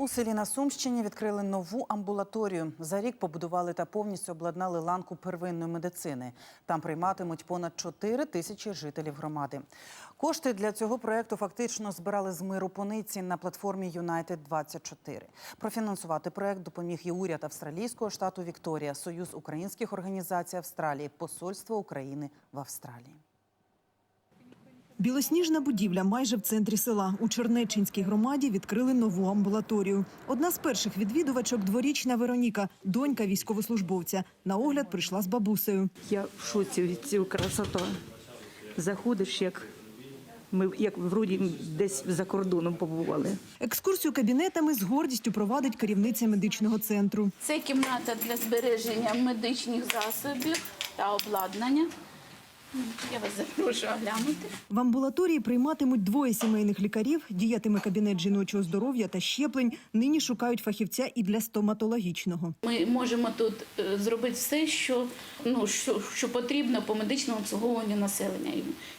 У селі на Сумщині відкрили нову амбулаторію. За рік побудували та повністю обладнали ланку первинної медицини. Там прийматимуть понад 4 тисячі жителів громади. Кошти для цього проекту фактично збирали з миру пониці на платформі United 24 Профінансувати проект допоміг і уряд австралійського штату Вікторія, Союз українських організацій Австралії, Посольство України в Австралії. Білосніжна будівля майже в центрі села. У Чернеччинській громаді відкрили нову амбулаторію. Одна з перших відвідувачок – дворічна Вероніка, донька військовослужбовця. На огляд прийшла з бабусею. Я в шоці від цієї красоти. Заходиш, як ми як вроді десь за кордоном побували. Екскурсію кабінетами з гордістю провадить керівниця медичного центру. Це кімната для збереження медичних засобів та обладнання. Я вас запрошую оглянути. В амбулаторії прийматимуть двоє сімейних лікарів, діятиме кабінет жіночого здоров'я та щеплень. Нині шукають фахівця і для стоматологічного. Ми можемо тут е, зробити все, що, ну, що, що потрібно по медичному обслуговуванню населення.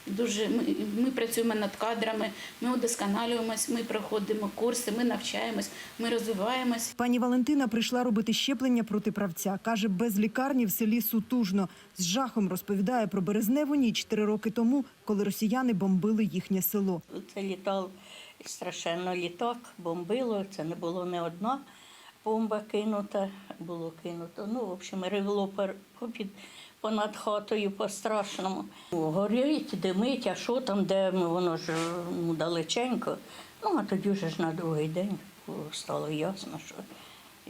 І дуже, ми, ми працюємо над кадрами, ми удосконалюємось, ми проходимо курси, ми навчаємось, ми розвиваємось. Пані Валентина прийшла робити щеплення проти правця. Каже, без лікарні в селі сутужно. З жахом розповідає про березневу ніч три роки тому, коли росіяни бомбили їхнє село. Це літав страшенно літак, бомбило. Це не було не одна бомба кинута, було кинуто. Ну, в общем, ревело попід понад хатою по-страшному. Горить, димить, а що там, де ми, воно ж ну, далеченько. Ну, а тоді вже ж на другий день стало ясно, що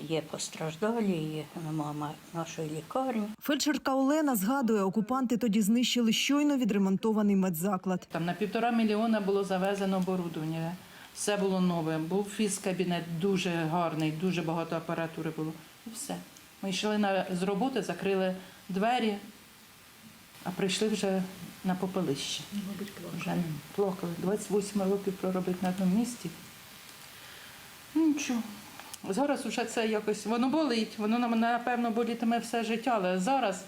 є постраждалі, є мама нашої лікарні. Фельдшерка Олена згадує, окупанти тоді знищили щойно відремонтований медзаклад. Там на півтора мільйона було завезено оборудовання. Все було нове. Був фізкабінет дуже гарний, дуже багато апаратури було. І все. Ми йшли на, з роботи, закрили двері, а прийшли вже на попелище. Мабуть, плакали. Вже плакали. 28 років проробити на одному місці. Ну, Нічого. Зараз вже це якось воно болить, воно нам напевно болітиме все життя, але зараз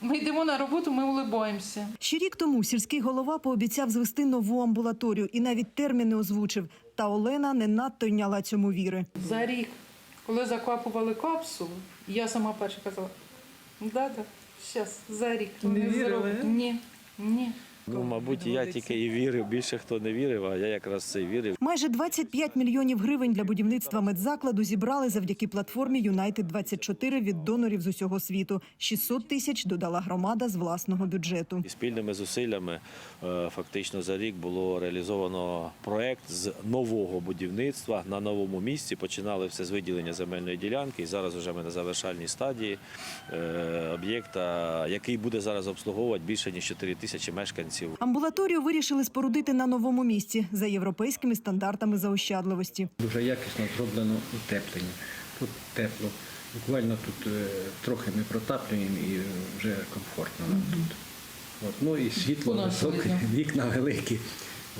ми йдемо на роботу, ми улибаємося. Ще рік тому сільський голова пообіцяв звести нову амбулаторію і навіть терміни озвучив. Та Олена не надто йняла цьому віри. За рік, коли закапували капсулу, я сама перша казала, да-да, зараз, за рік. Не вірили? Ні, ні. Ну, мабуть, я тільки і вірив, більше хто не вірив, а я якраз це вірив. Майже 25 мільйонів гривень для будівництва медзакладу зібрали завдяки платформі United 24 від донорів з усього світу. 600 тисяч додала громада з власного бюджету. І спільними зусиллями е, фактично за рік було реалізовано проект з нового будівництва на новому місці. Починали все з виділення земельної ділянки, і зараз вже ми на завершальній стадії е, об'єкта, який буде зараз обслуговувати більше ніж 4 тисячі мешканців. Амбулаторію вирішили спорудити на новому місці за європейськими стандартами заощадливості. Дуже якісно зроблено утеплення. Тут тепло. Буквально тут е, трохи ми протаплюємо і вже комфортно нам тут. От, ну і світло високе, вікна великі,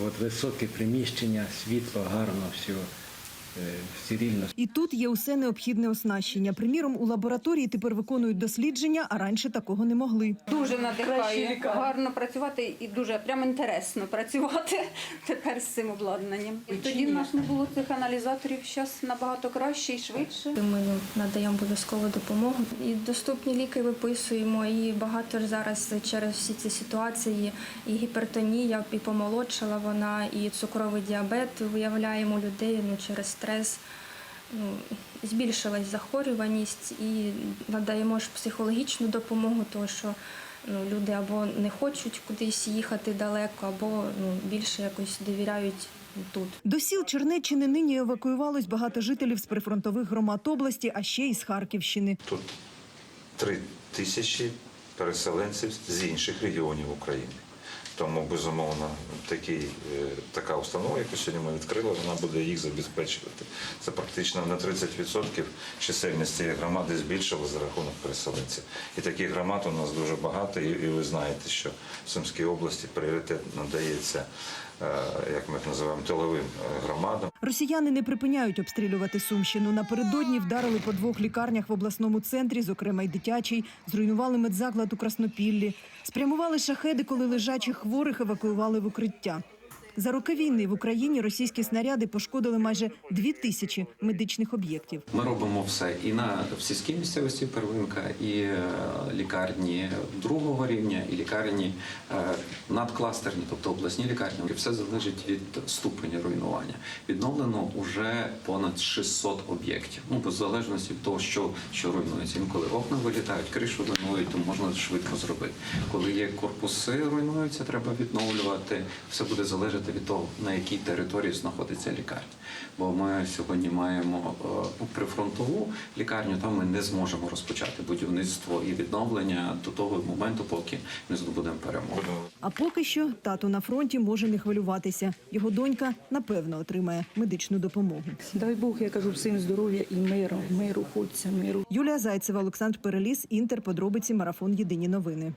от, високе приміщення, світло, гарно, все е, стерильно. І тут є усе необхідне оснащення. Приміром, у лабораторії тепер виконують дослідження, а раніше такого не могли. Дуже надихає, гарно працювати і дуже прям інтересно працювати тепер з цим обладнанням. І тоді в нас не було цих аналізаторів, зараз набагато краще і швидше. Ми надаємо обов'язкову допомогу. І доступні ліки виписуємо. І багато ж зараз через всі ці ситуації і гіпертонія, і помолодшала вона, і цукровий діабет виявляємо людей ну, через стрес. Ну, збільшилась захворюваність і надаємо ж психологічну допомогу, тому що ну, люди або не хочуть кудись їхати далеко, або ну, більше якось довіряють тут. До сіл Чернеччини нині евакуювалось багато жителів з прифронтових громад області, а ще й з Харківщини. Тут три тисячі переселенців з інших регіонів України. Тому, безумовно, такий, е, така установа, яку сьогодні ми відкрили, вона буде їх забезпечувати. Це практично на 30% чисельність цієї громади збільшило за рахунок переселенців. І таких громад у нас дуже багато, і, і ви знаєте, що в Сумській області пріоритет надається, як ми їх називаємо, тиловим е, громадам. Росіяни не припиняють обстрілювати Сумщину. Напередодні вдарили по двох лікарнях в обласному центрі, зокрема й дитячий, зруйнували медзаклад у Краснопіллі, спрямували шахеди, коли лежачих хворих евакуювали в укриття. За роки війни в Україні російські снаряди пошкодили майже дві тисячі медичних об'єктів. Ми робимо все і на в сільській місцевості первинка, і е, лікарні другого рівня, і лікарні е, надкластерні, тобто обласні лікарні. Все залежить від ступеня руйнування. Відновлено вже понад 600 об'єктів. Ну, без залежності від того, що, що руйнується. Інколи окна вилітають, кришу руйнують, то можна швидко зробити. Коли є корпуси руйнуються, треба відновлювати. Все буде залежати від того, на якій території знаходиться лікарня. Бо ми сьогодні маємо е, прифронтову лікарню, там ми не зможемо розпочати будівництво і відновлення до того моменту, поки не здобудемо перемогу. А поки що тато на фронті може не хвилюватися. Його донька напевно отримає медичну допомогу. Дай Бог, я кажу, всім здоров'я і миру, миру, хочеться миру. Юлія Зайцева, Олександр Переліс, Інтер. Подробиці марафон. Єдині новини.